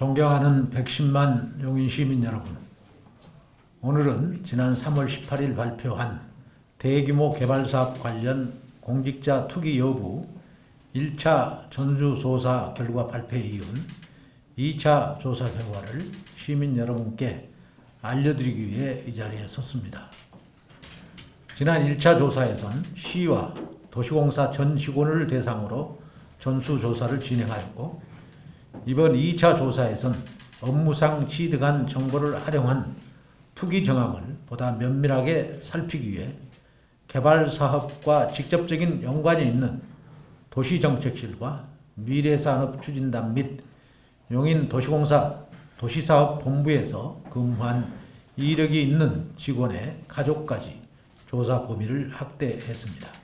존경하는 110만 용인 시민 여러분. 오늘은 지난 3월 18일 발표한 대규모 개발 사업 관련 공직자 투기 여부 1차 전수조사 결과 발표에 이은 2차 조사 결과를 시민 여러분께 알려드리기 위해 이 자리에 섰습니다. 지난 1차 조사에선 시와 도시공사 전 직원을 대상으로 전수조사를 진행하였고 이번 2차 조사에선 업무상 취득한 정보를 활용한 투기 정황을 보다 면밀하게 살피기 위해 개발 사업과 직접적인 연관이 있는 도시정책실과 미래산업 추진단 및 용인 도시공사 도시사업 본부에서 근무한 이력이 있는 직원의 가족까지 조사 범위를 확대했습니다.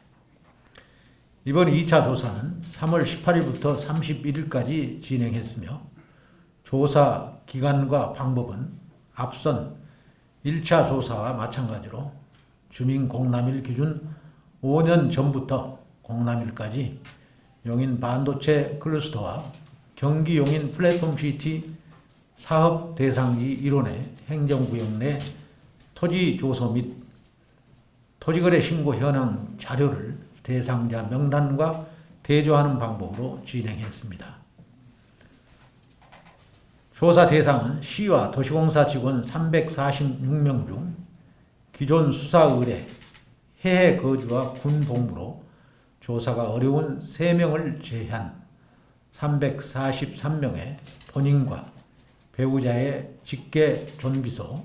이번 2차 조사는 3월 18일부터 31일까지 진행했으며 조사 기간과 방법은 앞선 1차 조사와 마찬가지로 주민 공람일 기준 5년 전부터 공람일까지 용인 반도체 클러스터와 경기 용인 플랫폼 시티 사업 대상지 일원의 행정구역 내 토지 조서 및 토지거래 신고 현황 자료를 대상자 명단과 대조하는 방법으로 진행했습니다. 조사 대상은 시와 도시공사 직원 346명 중 기존 수사 의뢰, 해외 거주와 군 복무로 조사가 어려운 3명을 제한 343명의 본인과 배우자의 직계 존비소,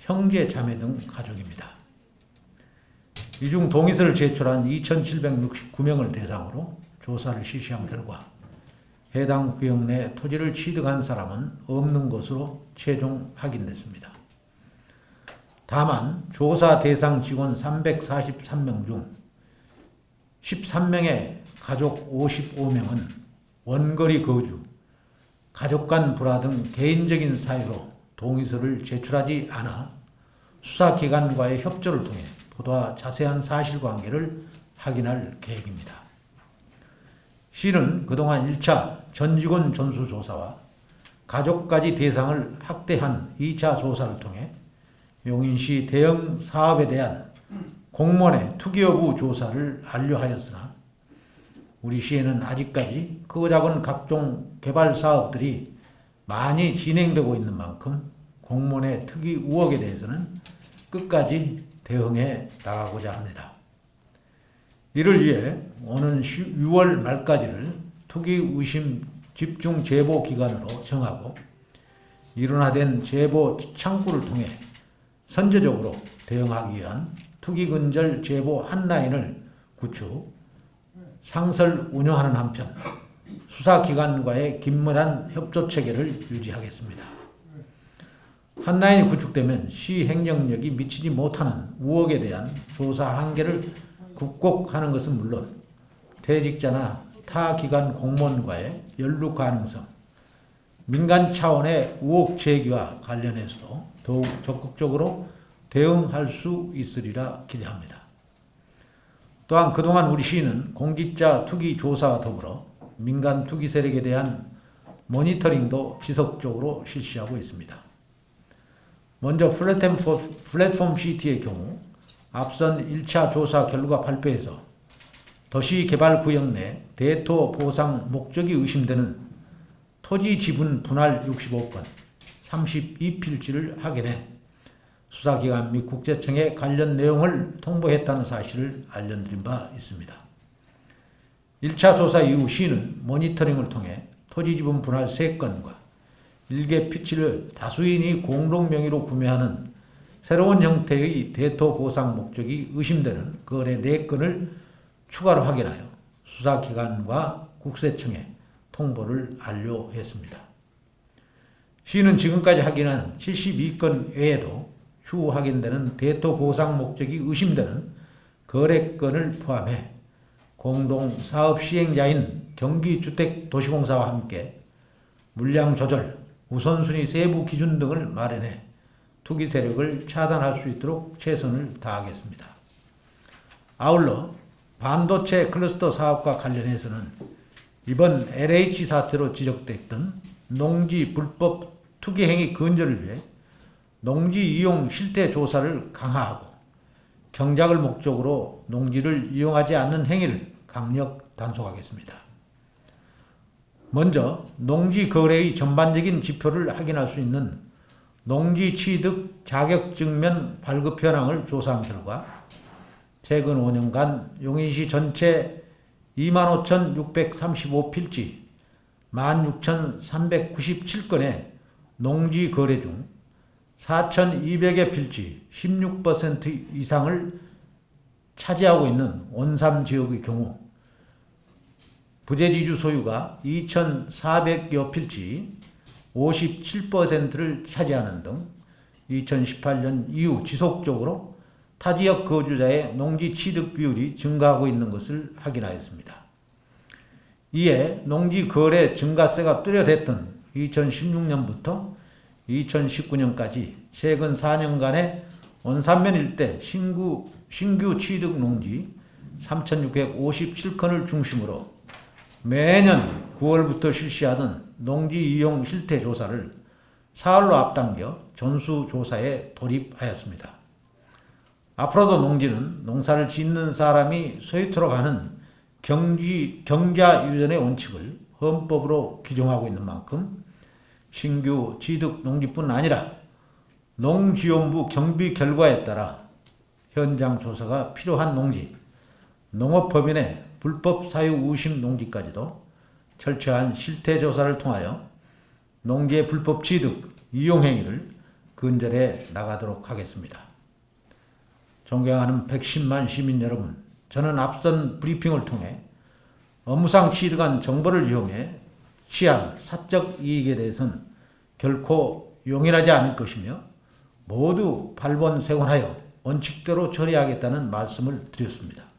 형제 자매 등 가족입니다. 이 중 동의서를 제출한 2,769명을 대상으로 조사를 실시한 결과 해당 구역 내 토지를 취득한 사람은 없는 것으로 최종 확인됐습니다. 다만 조사 대상 직원 343명 중 13명의 가족 55명은 원거리 거주, 가족 간 불화 등 개인적인 사유로 동의서를 제출하지 않아 수사기관과의 협조를 통해 보다 자세한 사실관계를 확인할 계획입니다. 시는 그동안 1차 전직원 전수 조사와 가족까지 대상을 확대한 2차 조사를 통해 용인시 대형 사업에 대한 공무원의 투기 여부 조사를 완료하였으나 우리 시에는 아직까지 크고 작은 각종 개발 사업들이 많이 진행되고 있는 만큼 공무원의 특이 의혹에 대해서는 끝까지 대응해 나가고자 합니다. 이를 위해 오는 6월 말까지를 투기 의심 집중 제보 기간으로 정하고 일원화된 제보 창구를 통해 선제적으로 대응하기 위한 투기 근절 제보 한라인을 구축, 상설 운영하는 한편 수사기관과의 긴밀한 협조 체계를 유지하겠습니다. 한 라인이 구축되면 시 행정력이 미치지 못하는 우혹에 대한 조사 한계를 극복하는 것은 물론 퇴직자나 타 기관 공무원과의 연루 가능성, 민간 차원의 우혹 제기와 관련해서도 더욱 적극적으로 대응할 수 있으리라 기대합니다. 또한 그동안 우리 시는 공직자 투기 조사와 더불어 민간 투기 세력에 대한 모니터링도 지속적으로 실시하고 있습니다. 먼저 플랫폼, 시티의 경우 앞선 1차 조사 결과 발표에서 도시 개발 구역 내 대토 보상 목적이 의심되는 토지 지분 분할 65건, 32필지를 확인해 수사기관 및 국세청에 관련 내용을 통보했다는 사실을 알려드린 바 있습니다. 1차 조사 이후 시는 모니터링을 통해 토지 지분 분할 3건과 일개 피치를 다수인이 공동 명의로 구매하는 새로운 형태의 대토 보상 목적이 의심되는 거래 4건을 추가로 확인하여 수사기관과 국세청에 통보를 완료했습니다. 시는 지금까지 확인한 72건 외에도 추후 확인되는 대토 보상 목적이 의심되는 거래건을 포함해 공동 사업 시행자인 경기주택도시공사와 함께 물량 조절, 우선순위 세부 기준 등을 마련해 투기 세력을 차단할 수 있도록 최선을 다하겠습니다. 아울러 반도체 클러스터 사업과 관련해서는 이번 LH 사태로 지적됐던 농지 불법 투기 행위 근절을 위해 농지 이용 실태 조사를 강화하고 경작을 목적으로 농지를 이용하지 않는 행위를 강력 단속하겠습니다. 먼저 농지 거래의 전반적인 지표를 확인할 수 있는 농지 취득 자격증면 발급 현황을 조사한 결과 최근 5년간 용인시 전체 25,635필지 16,397건의 농지 거래 중 4,200여 필지 16% 이상을 차지하고 있는 원삼 지역의 경우 부재지주 소유가 2,400여 필지 57%를 차지하는 등 2018년 이후 지속적으로 타 지역 거주자의 농지 취득 비율이 증가하고 있는 것을 확인하였습니다. 이에 농지 거래 증가세가 뚜렷했던 2016년부터 2019년까지 최근 4년간의 원산면 일대 신구, 신규 취득 농지 3,657건을 중심으로 매년 9월부터 실시하던 농지 이용 실태 조사를 사흘로 앞당겨 전수 조사에 돌입하였습니다. 앞으로도 농지는 농사를 짓는 사람이 소유토록 하는 경지, 경자 유전의 원칙을 헌법으로 규정하고 있는 만큼 신규 취득 농지뿐 아니라 농지원부 경비 결과에 따라 현장 조사가 필요한 농지, 농업법인의 불법 사유 우심 농지까지도 철저한 실태 조사를 통하여 농지의 불법 취득, 이용 행위를 근절해 나가도록 하겠습니다. 존경하는 110만 시민 여러분, 저는 앞선 브리핑을 통해 업무상 취득한 정보를 이용해 취한 사적 이익에 대해서는 결코 용인하지 않을 것이며 모두 발본색원하여 원칙대로 처리하겠다는 말씀을 드렸습니다.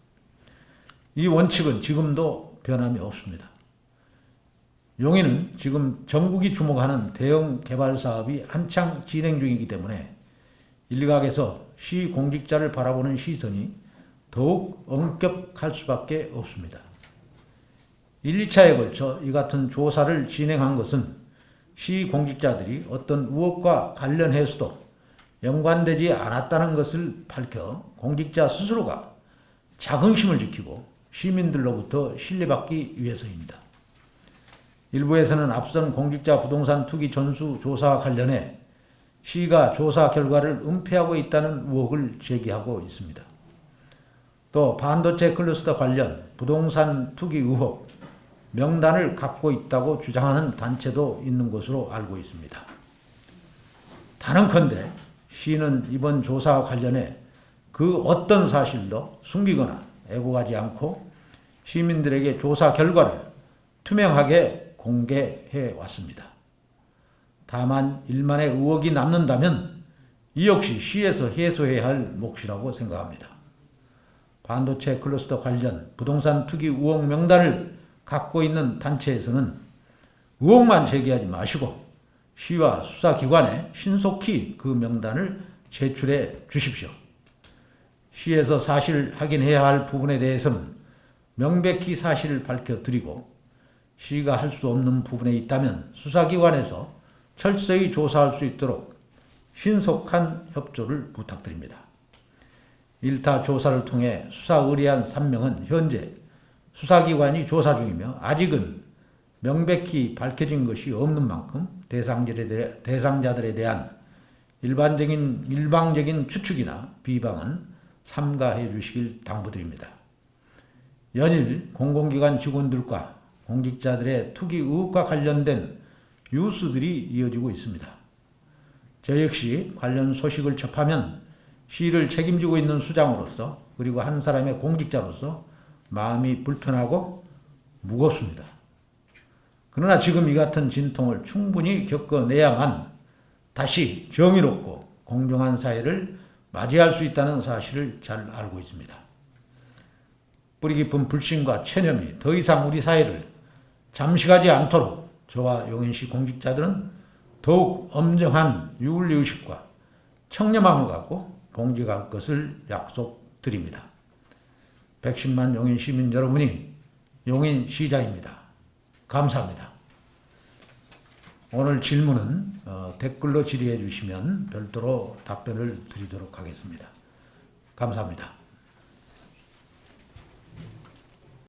이 원칙은 지금도 변함이 없습니다. 용인은 지금 전국이 주목하는 대형 개발 사업이 한창 진행 중이기 때문에 일각에서 시 공직자를 바라보는 시선이 더욱 엄격할 수밖에 없습니다. 1, 2차에 걸쳐 이 같은 조사를 진행한 것은 시 공직자들이 어떤 의혹과 관련해서도 연관되지 않았다는 것을 밝혀 공직자 스스로가 자긍심을 지키고 시민들로부터 신뢰받기 위해서입니다. 일부에서는 앞선 공직자 부동산 투기 전수 조사와 관련해 시가 조사 결과를 은폐하고 있다는 의혹을 제기하고 있습니다. 또 반도체 클러스터 관련 부동산 투기 의혹 명단을 갖고 있다고 주장하는 단체도 있는 것으로 알고 있습니다. 단언컨대 시는 이번 조사와 관련해 그 어떤 사실도 숨기거나 애고가지 않고 시민들에게 조사 결과를 투명하게 공개해 왔습니다. 다만 일만의 의혹이 남는다면 이 역시 시에서 해소해야 할 몫이라고 생각합니다. 반도체 클러스터 관련 부동산 투기 의혹 명단을 갖고 있는 단체에서는 의혹만 제기하지 마시고 시와 수사기관에 신속히 그 명단을 제출해 주십시오. 시에서 사실 확인해야 할 부분에 대해서는 명백히 사실을 밝혀드리고 시가 할 수 없는 부분에 있다면 수사기관에서 철저히 조사할 수 있도록 신속한 협조를 부탁드립니다. 일타 조사를 통해 수사 의뢰한 3명은 현재 수사기관이 조사 중이며 아직은 명백히 밝혀진 것이 없는 만큼 대상자들에, 대상자들에 대한 일반적인 일방적인 추측이나 비방은 삼가해 주시길 당부드립니다. 연일 공공기관 직원들과 공직자들의 투기 의혹과 관련된 뉴스들이 이어지고 있습니다. 저 역시 관련 소식을 접하면 시를 책임지고 있는 수장으로서 그리고 한 사람의 공직자로서 마음이 불편하고 무겁습니다. 그러나 지금 이 같은 진통을 충분히 겪어내야만 다시 정의롭고 공정한 사회를 맞이할 수 있다는 사실을 잘 알고 있습니다. 뿌리 깊은 불신과 체념이 더 이상 우리 사회를 잠식하지 않도록 저와 용인시 공직자들은 더욱 엄정한 윤리의식과 청렴함을 갖고 봉직할 것을 약속드립니다. 110만 용인 시민 여러분이 용인 시장입니다. 감사합니다. 오늘 질문은 어, 댓글로 질의해 주시면 별도로 답변을 드리도록 하겠습니다. 감사합니다.